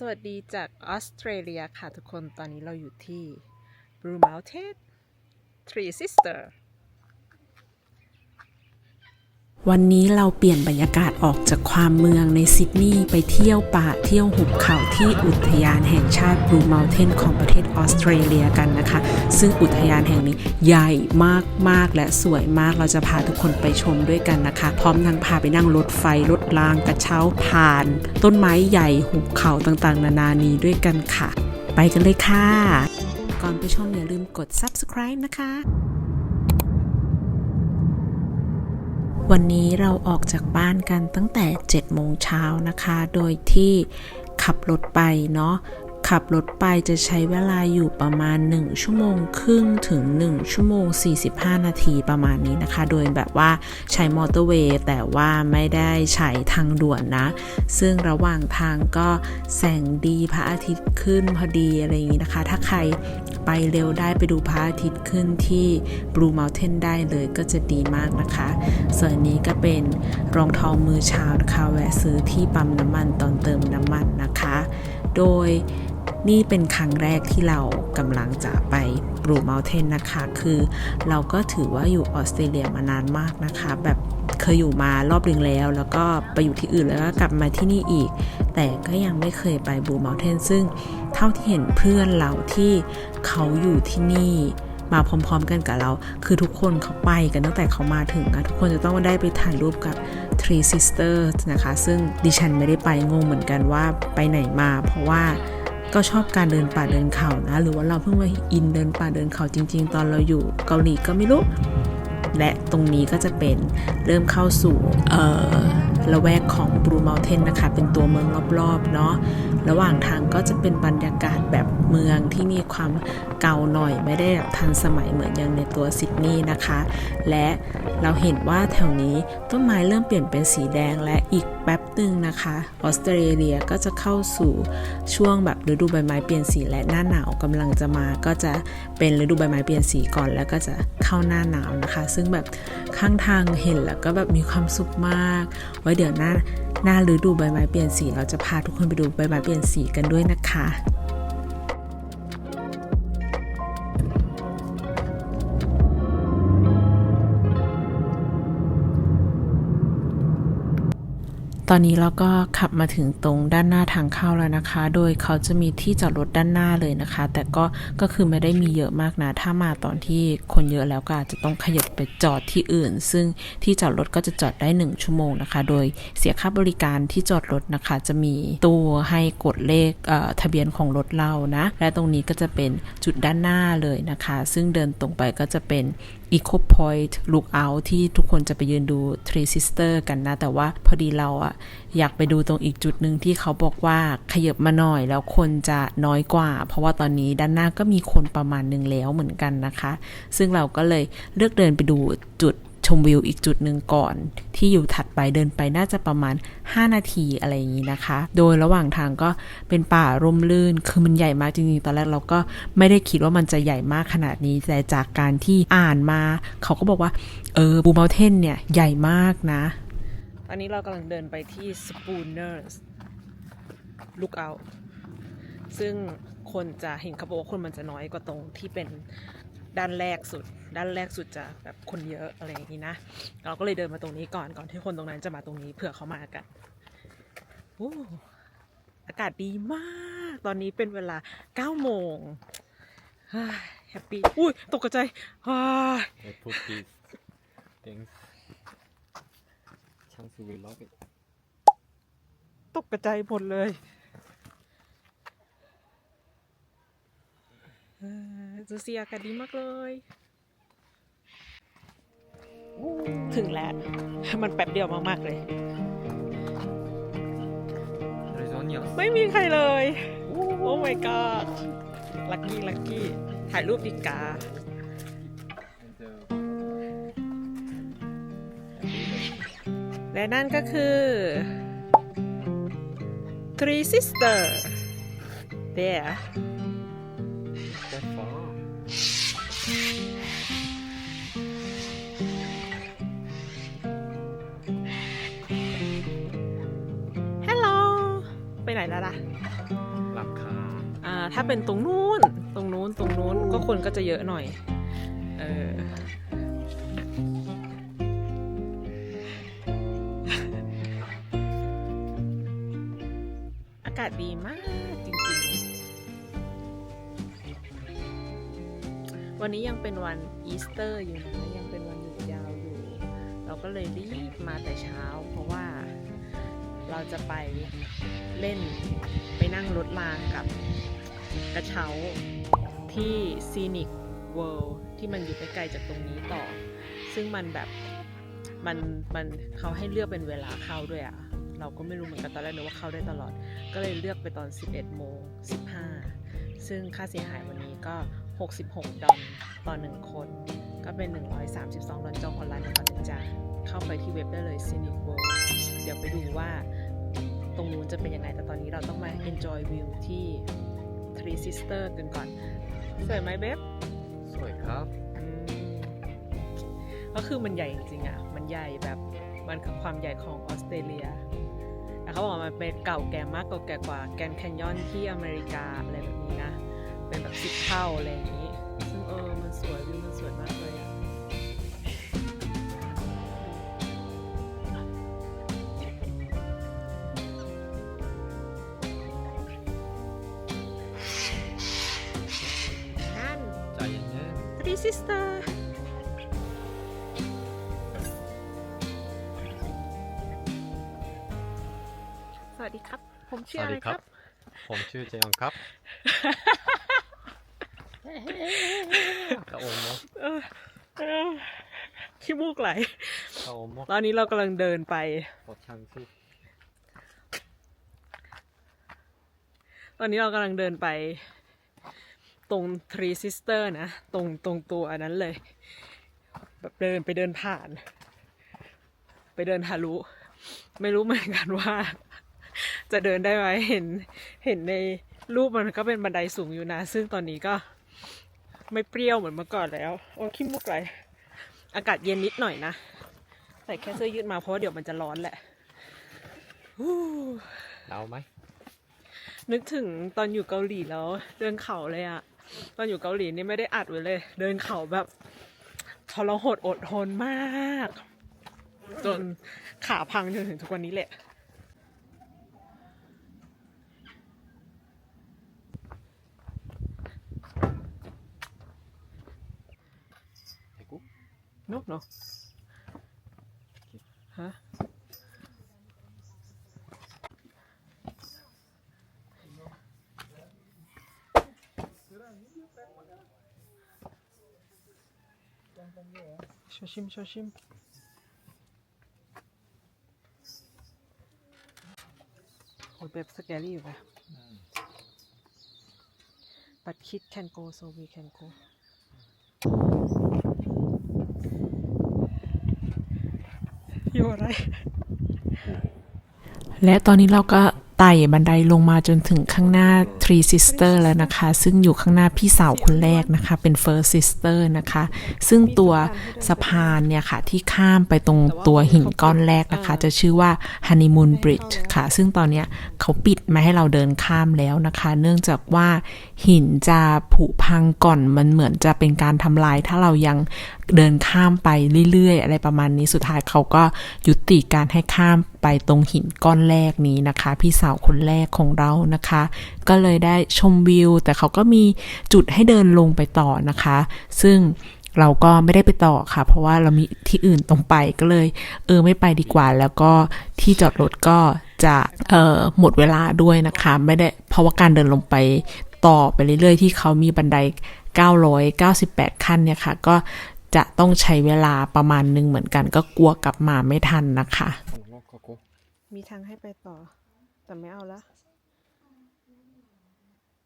สวัสดีจากออสเตรเลียค่ะทุกคนตอนนี้เราอยู่ที่ Blue Mountain Three Sister วันนี้เราเปลี่ยนบรรยากาศออกจากความเมืองในซิดนีย์ไปเที่ยวป่าเที่ยวหุบเขาที่อุทยานแห่งชาติ Blue Mountain ของประเทศออสเตรเลียกันนะคะ ซึ่งอุทยานแห่งนี้ใหญ่มากๆและสวยมากเราจะพาทุกคนไปชมด้วยกันนะคะ พร้อมทั้งพาไปนั่งรถไฟรถ รางกระเช้าผ่าน ต้นไม้ใหญ่หุบเขาต่างๆ นานานี้ด้วยกันค่ะ ไปกันเลยค่ะ ก่อนไปชมอย่าลืมกด subscribe นะคะ วันนี้เราออกจากบ้านกันตั้งแต่7โมงเช้านะคะ โดยที่ขับรถไปเนาะ ขับรถไปจะใช้เวลาอยู่ประมาณ 1 ชั่วโมงครึ่งถึง 1 ชั่วโมง 45 นาทีประมาณนี้นะคะ โดยแบบว่าใช้มอเตอร์เวย์แต่ว่าไม่ได้ใช้ทางด่วนนะ ซึ่งระหว่างทางก็แสงดีพระอาทิตย์ขึ้นพอดีอะไรอย่างนี้นะคะ ถ้าใครไปเร็วได้ไปดูพระอาทิตย์ขึ้นที่ Blue Mountain ได้เลยก็จะดีมากนะคะ ส่วนนี้ก็เป็นรองทองมือเช้านะคะแวะซื้อที่ปั๊มน้ำมันตอนเติมน้ำมันนะคะ โดย นี่เป็นครั้งแรกที่เรากำลังจะไป Blue Mountain นะคะ คือเราก็ถือว่าอยู่ออสเตรเลียมานานมากนะคะ แบบเคยอยู่มารอบหนึ่งแล้ว แล้วก็ไปอยู่ที่อื่นแล้วก็กลับมาที่นี่อีก แต่ก็ยังไม่เคยไป Blue Mountain ซึ่งเท่าที่เห็นเพื่อนเราที่เขาอยู่ที่นี่มาพร้อมๆกันกับเรา คือทุกคนเขาไปกันตั้งแต่เขามาถึงอะทุกคนจะต้องได้ไปถ่ายรูปกับ Three Sisters นะคะ ซึ่งดิฉันไม่ได้ไปงงเหมือนกันว่าไปไหนมา เพราะว่า ก็ชอบการเดินป่าเดินเขานะ หรือว่าเราเพิ่งมาอินเดินป่าเดินเขาจริง ๆ ตอนเราอยู่เกาหลีก็ไม่รู้ และตรงนี้ก็จะเป็นเริ่มเข้าสู่เออละแวกของบรูเมลเทนนะคะ เป็นตัวเมืองรอบๆ เนาะ ระหว่างทางก็จะเป็นบรรยากาศแบบเมืองที่มีความเก่าหน่อยไม่ได้แบบทันสมัยเหมือนอย่างในตัวซิดนีย์นะคะ และเราเห็นว่าแถวนี้ต้นไม้เริ่มเปลี่ยนเป็นสีแดงและอีกแป๊บหนึ่งนะคะออสเตรเลียก็จะเข้าสู่ช่วงแบบฤดูใบไม้เปลี่ยนสีและหน้าหนาวกำลังจะมาก็จะเป็นฤดูใบไม้เปลี่ยนสีก่อนแล้วก็จะเข้าหน้าหนาวนะคะ ซึ่งแบบข้างทางเห็นแล้วก็แบบมีความสุขมาก ไว้เดี๋ยวหน้าหน้าฤดูใบไม้เปลี่ยนสีเราจะพาทุกคนไปดูใบไม้เปลี่ยนสีกันด้วยนะคะ ตอนนี้เราก็ขับมาถึงตรงด้านหน้าทางเข้าแล้วนะคะ โดยเขาจะมีที่จอดรถด้านหน้าเลยนะคะ แต่ก็ก็คือไม่ได้มีเยอะมากนะ ถ้ามาตอนที่คนเยอะแล้วก็อาจจะต้องขยับไปจอดที่อื่น ซึ่งที่จอดรถก็จะจอดได้ 1 ชั่วโมงนะคะ โดยเสียค่าบริการที่จอดรถนะคะ จะมีตู้ให้กดเลขเทะเบียนของรถเรานะ และตรงนี้ก็จะเป็นจุดด้านหน้าเลยนะคะ ซึ่งเดินตรงไปก็จะเป็น Eco Point Lookout ที่ทุกคนจะไปยืนดู Three Sister กันนะ แต่ว่าพอดีเราอะอยากไปดูตรงอีกจุดหนึ่งที่เขาบอกว่าขยับมาหน่อยแล้วคนจะน้อยกว่า เพราะว่าตอนนี้ด้านหน้าก็มีคนประมาณหนึ่งแล้วเหมือนกันนะคะ ซึ่งเราก็เลยเลือกเดินไปดูจุด ชมวิวอีกจุดหนึ่งก่อน ที่อยู่ถัดไปเดินไปน่าจะประมาณ 5 นาทีอะไรอย่างนี้นะคะ โดยระหว่างทางก็เป็นป่าร่มรื่น คือมันใหญ่มากจริงๆ ตอนแรกเราก็ไม่ได้คิดว่ามันจะใหญ่มากขนาดนี้ แต่จากการที่อ่านมา เขาก็บอกว่า เออบูม u ลเทนเนี่ยใหญ่มากนะ ตอนนี้เรากำลังเดินไปที่ Spooners Lookout ซึ่งคนจะเห็นเขาบอกว่าคนมันจะน้อยกว่าตรงที่เป็น ด้านแรกสุด ด้านแรกสุดจะแบบคนเยอะอะไรอย่างนี้นะ เราก็เลยเดินมาตรงนี้ก่อนก่อนที่คนตรงนั้นจะมาตรงนี้เผื่อเขามากันโอ้อากาศดีมาก ตอนนี้เป็นเวลา9โมงแฮปปี้ อุ้ย ตกใจฮ่า I put these things. Chance you will love it. ตกใจหมดเลยเออ จูเซียอากาศดีมากเลย ถึงแล้ว มันแป๊บเดียวมาก ๆ เลย There is only us. ไม่มีใครเลย โอ้ my god ลัคกี้ ลัคกี้ ถ่ายรูปดีกา And, uh, และนั่นก็คือ three sister there ถ้าเป็นตรงนู้น ตรงนู้น ตรงนู้น ก็คนก็จะเยอะหน่อย เออ อากาศดีมากจริงๆ วันนี้ยังเป็นวันอีสเตอร์อยู่นะยังเป็นวันหยุดยาวอยู่ เราก็เลยรีบมาแต่เช้า เพราะว่าเราจะไปเล่นไปนั่งรถรางกับ กระเช้าที่ซีนิกเวิลด์ที่มันอยู่ใกล้ๆจากตรงนี้ต่อ ซึ่งมันแบบมันมันเขาให้เลือกเป็นเวลาเข้าด้วยอะ่ะเราก็ไม่รู้เหมือนกันตอนแรกนึกว่าเข้าได้ตลอด ก็เลยเลือกไปตอน 11โมง15 ซึ่งค่าเสียหายวันนี้ก็ 66 ดอลต่อ 1 คน ก็เป็น 132 ดอลจองออนไลน์มาก่อนนะจ๊ะเข้าไปที่เว็บได้เลย Cynic World เดี๋ยวไปดูว่าตรงนู้นจะเป็นยังไงแต่ตอนนี้เราต้องมา enjoy view ที่ Three Sister กันก่อน สวยไหมเบบสวยครับอืมก็คือมันใหญ่จริงๆอะ มันใหญ่แบบมันคือความใหญ่ของออสเตรเลียแต่เขาบอกว่ามันเป็นเก่าแก่มากเก่าแก่กว่าแกรนด์แคนยอนที่อเมริกาอะไรแบบนี้นะ เป็นแบบสิบเท่าอะไรอย่างนี้ ซึ่งเออมันสวยวิวมันสวยมากเลยอะ Sister สวัสดีครับ ผมๆชื่ออะไรครับ ผมชื่อเจยองครับกะโอโมเออเออขี้มูกไหลกะโอโมตอนนี้เรากำลังเดินไปปดชังซุปตอนนี้เรากำลังเดินไป ตรง Three Sister นะ ตรงตรงตัวอันนั้นเลย แบบเดินไปเดินผ่าน ไปเดินทะลุ ไม่รู้เหมือนกันว่า จะเดินได้ไหมเห็นเห็นในรูปมันก็เป็นบันไดสูงอยู่นะ ซึ่งตอนนี้ก็ไม่เปรี้ยวเหมือนเมื่อก่อนแล้ว โอ้ขี้มุกไหลอากาศเย็นนิดหน่อยนะ ใส่แค่เสื้อยืดมาเพราะว่าเดี๋ยวมันจะร้อนแหละฮู้หนาวไหม นึกถึงตอนอยู่เกาหลีแล้ว เดินเขาเลยอะ ตอนอยู่เกาหลีนี่ไม่ได้อัดไว้เลย เดินเขาแบบทรหดอดทนมาก จนขาพังจนถึงทุกวันนี้แหละไอ้กุ๊กนกเนาะ โชชิมโชชิมโอ้ยแบบสแกรี่อยู่ปะ but kid can go so we can go อยู่อะไร และตอนนี้เราก็ไต่บันไดลงมาจนถึงข้างหน้า Three Sister แล้วนะคะ ซึ่งอยู่ข้างหน้าพี่สาวคนแรกนะคะ เป็น First Sister นะคะ ซึ่งตัวสะพานเนี่ยค่ะ ที่ข้ามไปตรงตัวหินก้อนแรกนะคะ จะชื่อว่า Honeymoon Bridge ค่ะ ซึ่งตอนเนี้ยเขาปิดไม่ให้เราเดินข้ามแล้วนะคะ เนื่องจากว่าหินจะผุพังก่อนมันเหมือนจะเป็นการทำลาย ถ้าเรายังเดินข้ามไปเรื่อยๆ อะไรประมาณนี้สุดท้ายเขาก็ยุติการให้ข้ามไปตรงหินก้อนแรกนี้นะคะ พี่สาวคนแรกของเรานะคะ ก็เลยได้ชมวิว แต่เขาก็มีจุดให้เดินลงไปต่อนะคะ ซึ่งเราก็ไม่ได้ไปต่อค่ะ เพราะว่าเรามีที่อื่นตรงไปก็เลย เออไม่ไปดีกว่า แล้วก็ที่จอดรถก็จะเออหมดเวลาด้วยนะคะ ไม่ได้เพราะว่าการเดินลงไปต่อไปเรื่อยๆ ที่เขามีบันได 998 ขั้นเนี่ยค่ะ ก็จะต้องใช้เวลาประมาณนึงเหมือนกัน ก็กลัวกลับมาไม่ทันนะคะ มีทางให้ไปต่อ แต่ไม่เอาละ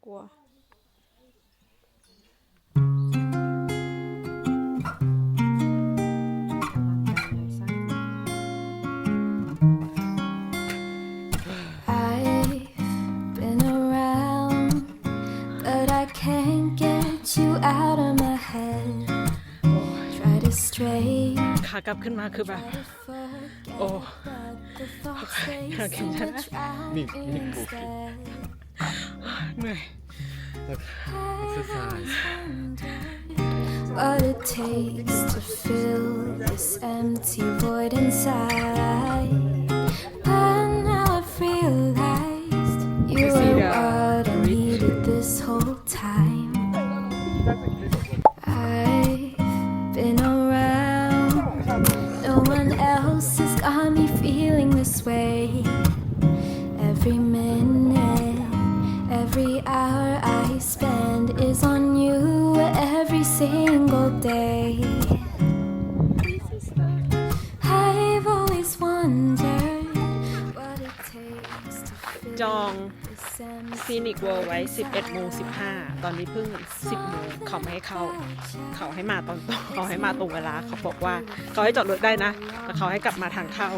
กลัว I've been around, but I can't get you out of my head. Try to stray, ขากลับขึ้นมาคือแบบ try to forget, Oh. but the thoughts they Okay, seem to okay. drown Big, big bullshit. instead. เหนื่อย what it takes to fill this empty void inside. Empty ซีนิกเวิลด์ไว้ 11โมง15 ตอนนี้เพิ่ง 10โมงเขาไม่ให้เข้า เขาให้มาตอนเขาให้มาตรงเวลา เขาบอกว่าเขาให้จอดรถได้นะ แต่เขาให้กลับมาทางเข้า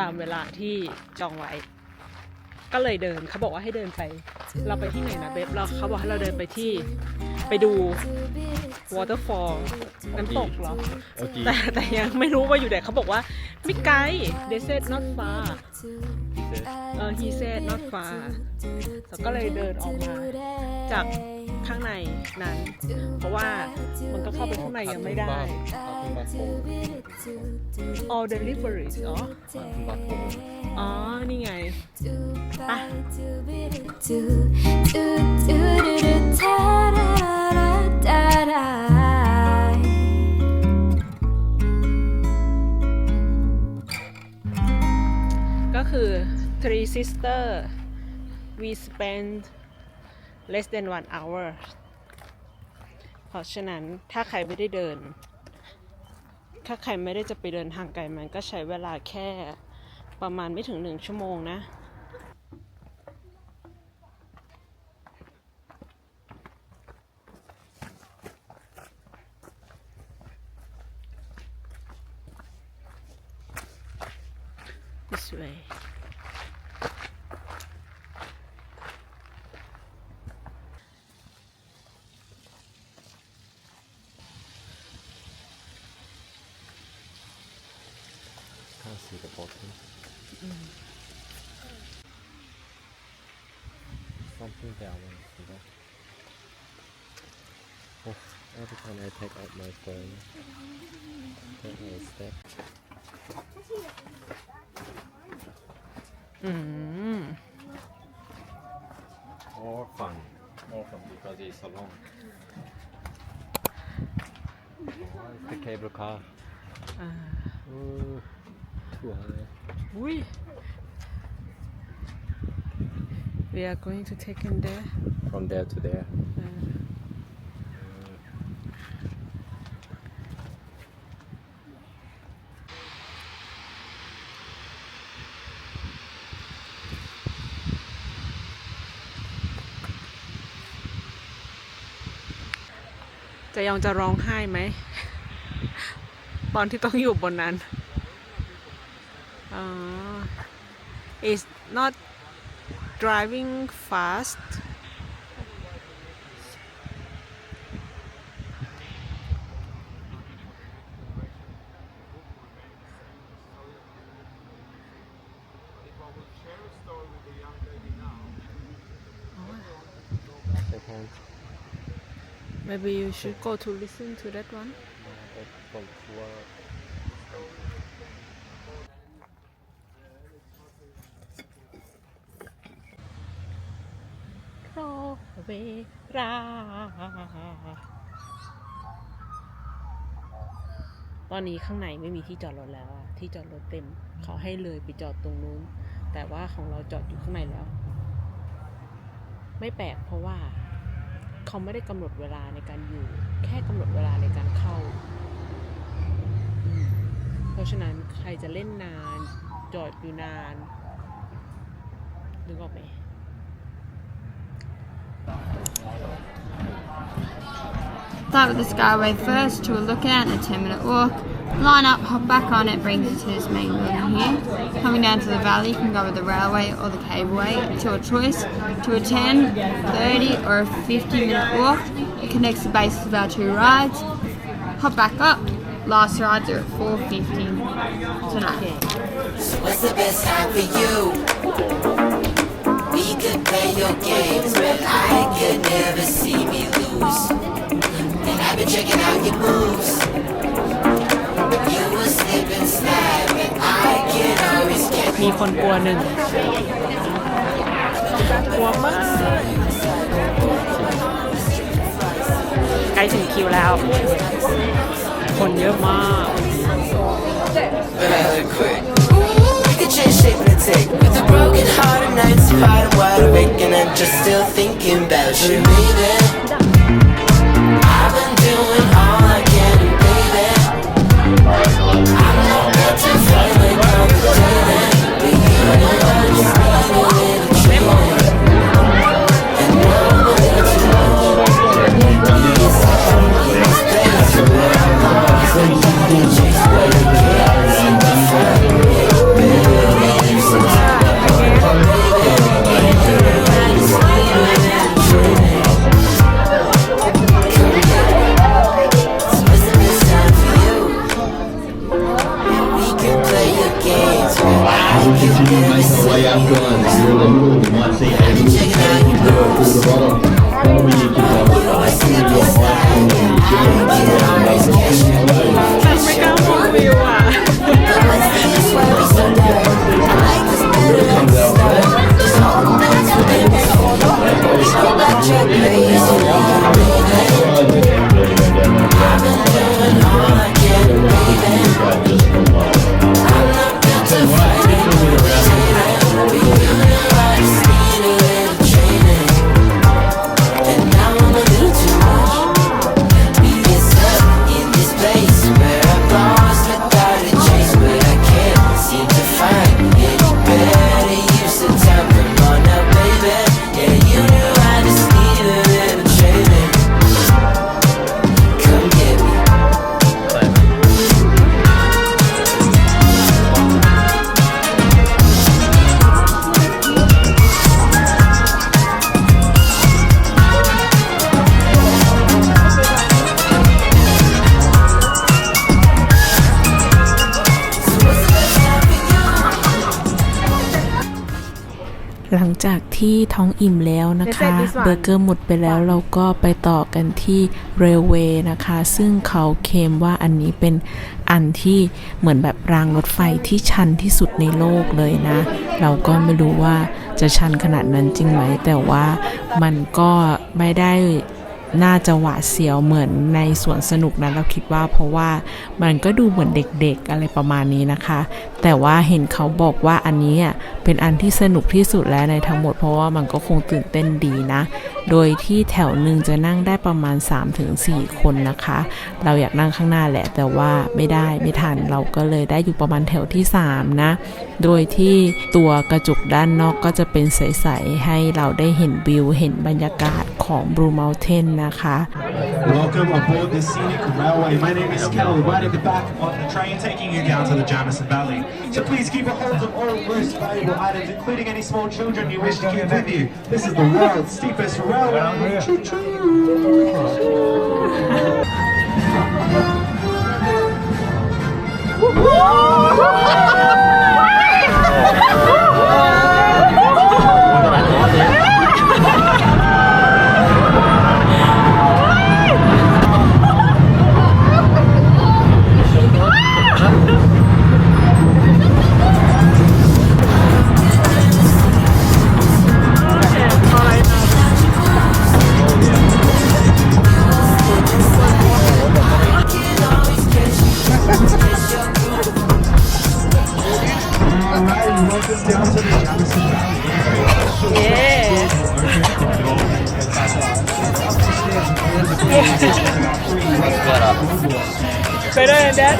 ตามเวลาที่จองไว้ ก็เลยเดินเขาบอกว่าให้เดินไป เราไปที่ไหนนะเบบเราเขาบอกให้เราเดินไปที่ไปดู waterfall น้ำตกเหรอโอเคแต่แต่ยังไม่รู้ว่าอยู่ไหนเขาบอกว่าไม่ไกล they said not far เออ he said not far แล้วก็เลยเดินออกมาจากข้างในนั้น เพราะว่ามันก็เข้าไปข้างในยังไม่ได้ all deliveries อ๋ออ๋อ นี่ไงไปก็คือ three sister we spend less than one hour เพราะฉะนั้นถ้าใครไม่ได้เดิน ถ้าใครไม่ได้จะไปเดินทางไกลมันก็ใช้เวลาแค่ประมาณไม่ถึงหนึ่งชั่วโมงนะ this way can't see the bottom something there I want to see that oh, every time I take out my phone take a step อืม all fun all fun because it's so long oh, it's the cable car อ่า oh, too high อุ้ย we are going to take in there from there to there อ่าจะยองจะร้องไห้ไหม ตอนที่ต้องอยู่บนนั้น อ๋อ is not driving fast. Maybe you should go to listen to that one เวลาตอนนี้ข้างในไม่มีที่จอดรถแล้วอะที่จอดรถเต็ม เขาให้เลยไปจอดตรงนู้น แต่ว่าของเราจอดอยู่ข้างในแล้ว ไม่แปลกเพราะว่า เขาไม่ได้กำหนดเวลาในการอยู่ แค่กำหนดเวลาในการเข้าอืมเพราะฉะนั้นใครจะเล่นนาน จอดอยู่นานนึกออกไหม Start with the Skyway first to a lookout and a 10 minute walk. Line up, hop back on it, brings you to this main building here. Coming down to the valley, you can go with the railway or the cableway, it's your choice. To a 10, 30 or a 50 minute walk, it connects the bases of our two rides. Hop back up, last rides are at 4.15 tonight. What's the best time for you? We could play your games, มีคนกลัวหนึ่งกลัวมากใกล้ถึงคิวแล้ว คนเยอะมาก We could change shape in a take. With a broken heart and nights wide and wide awake And I'm just still thinking about you, baby I've จากที่ท้องอิ่มแล้วนะคะ They said this one เบอร์เกอร์หมดไปแล้วเราก็ไปต่อกันที่เรลเวย์นะคะ ซึ่งเขาเคลมว่าอันนี้เป็นอันที่เหมือนแบบรางรถไฟที่ชันที่สุดในโลกเลยนะ เราก็ไม่รู้ว่าจะชันขนาดนั้นจริงไหม แต่ว่ามันก็ไม่ได้ น่าจะหวาดเสียวเหมือนในสวนสนุกนะเราคิดว่า เพราะว่ามันก็ดูเหมือนเด็กๆอะไรประมาณนี้นะคะ แต่ว่าเห็นเขาบอกว่าอันนี้เป็นอันที่สนุกที่สุดแล้วในทั้งหมด เพราะว่ามันก็คงตื่นเต้นดีนะ โดยที่แถวหนึ่งจะนั่งได้ประมาณ 3-4 คนนะคะ เราอยากนั่งข้างหน้าแหละ แต่ว่าไม่ได้ไม่ทันเราก็เลยได้อยู่ประมาณแถวที่ 3 นะ โดยที่ตัวกระจกด้านนอกก็จะเป็นใส ๆ ให้เราได้เห็นวิว เห็นบรรยากาศของ Blue Mountain นะคะ Welcome aboard the scenic railway. My name is Kel. right at the back on the train taking you down to the Jamison Valley. So please keep a hold of all loose valuable items, including any small children you wish to keep with you. This is the world's steepest railway. Çu çu. ไปด้วยแดด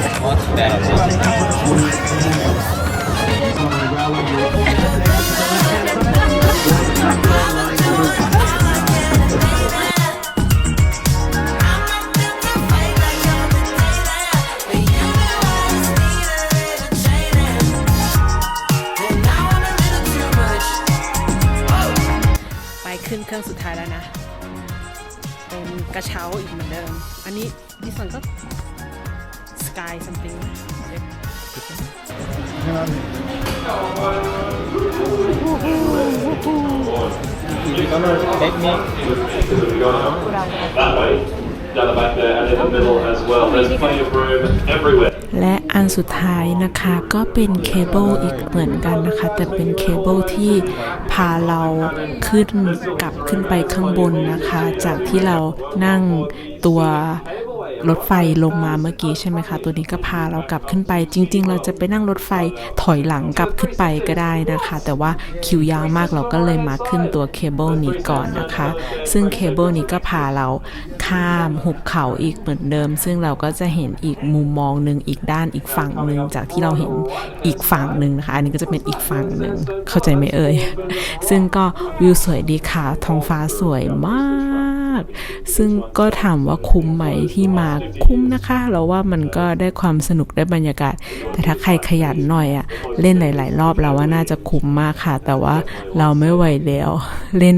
ไปขึ้นเครื่องสุดท้ายแล้วนะเป็นก ระเช้าอีกเหมือนเดิม อันนี้ดิสันก็สกายซัมติงเรา down the back there, and in the middle as well. There's plenty of room everywhere. และอันสุดท้ายนะคะก็เป็นเคเบิลอีกเหมือนกันนะคะ แต่เป็นเคเบิลที่พาเราขึ้นกลับขึ้นไปข้างบนนะคะ จากที่เรานั่งตัว รถไฟลงมาเมื่อกี้ใช่ไหมคะ ตัวนี้ก็พาเรากลับขึ้นไป จริง ๆ เราจะไปนั่งรถไฟถอยหลังกลับขึ้นไปก็ได้นะคะ แต่ว่าคิวยาวมากเราก็เลยมาขึ้นตัวเคเบิลนี้ก่อนนะคะ ซึ่งเคเบิลนี้ก็พาเราข้ามหุบเขาอีกเหมือนเดิม ซึ่งเราก็จะเห็นอีกมุมมองหนึ่งอีกด้านอีกฝั่งหนึ่งจากที่เราเห็นอีกฝั่งหนึ่งนะคะ อันนี้ก็จะเป็นอีกฝั่งหนึ่งเข้าใจไหมเอ่ยซึ่งก็วิวสวยดีค่ะท้องฟ้าสวยมาก ซึ่งก็ถามว่าคุ้มไหมที่มาคุ้มนะคะ เราว่ามันก็ได้ความสนุกได้บรรยากาศ แต่ถ้าใครขยันหน่อยอะเล่นหลาย ๆ รอบเราว่าน่าจะคุ้มมากค่ะ แต่ว่าเราไม่ไหวแล้ว เล่น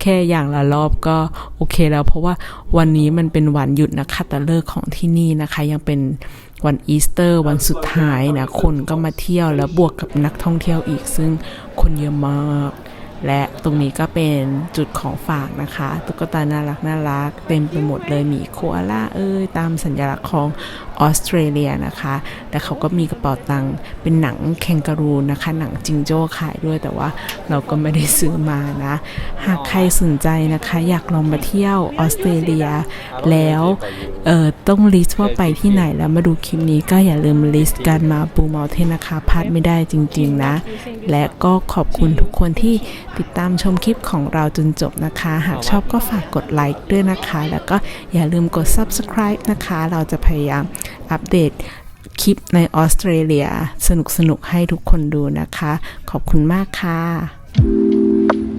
แค่อย่างละรอบก็โอเคแล้ว เพราะว่าวันนี้มันเป็นวันหยุดนะคะแต่เลิกษ์ของที่นี่นะคะ ยังเป็นวันอีสเตอร์วันสุดท้ายนะ คนก็มาเที่ยวแล้วบวกกับนักท่องเที่ยวอีก ซึ่งคนเยอะมาก และตรงนี้ก็เป็นจุดของฝากนะคะ ตุ๊กตาน่ารักน่ารักเต็มไปหมดเลยหมีโคอาล่าเอ้ยตามสัญลักษณ์ของ ออสเตรเลียนะคะและเขาก็มีกระเป๋าตังค์เป็นหนังแคนการูนะคะ หนังจิงโจ้ขายด้วยแต่ว่าเราก็ไม่ได้ซื้อมานะ หากใครสนใจนะคะ อยากลองมาเที่ยวออสเตรเลียแล้วเอ่อต้องลิสต์ว่าไปที่ไหนแล้วมาดูคลิปนี้ก็อย่าลืมลิสต์การมาปูเมาเทนนะคะพลาดไม่ได้จริง ๆ นะ และก็ขอบคุณทุกคนที่ติดตามชมคลิปของเราจนจบนะคะ หากชอบก็ฝากกดไลค์ด้วยนะคะ แล้วก็อย่าลืมกด subscribe นะคะ เราจะพยายามอัปเดตคลิปในออสเตรเลีย สนุกๆให้ทุกคนดูนะคะ ขอบคุณมากค่ะ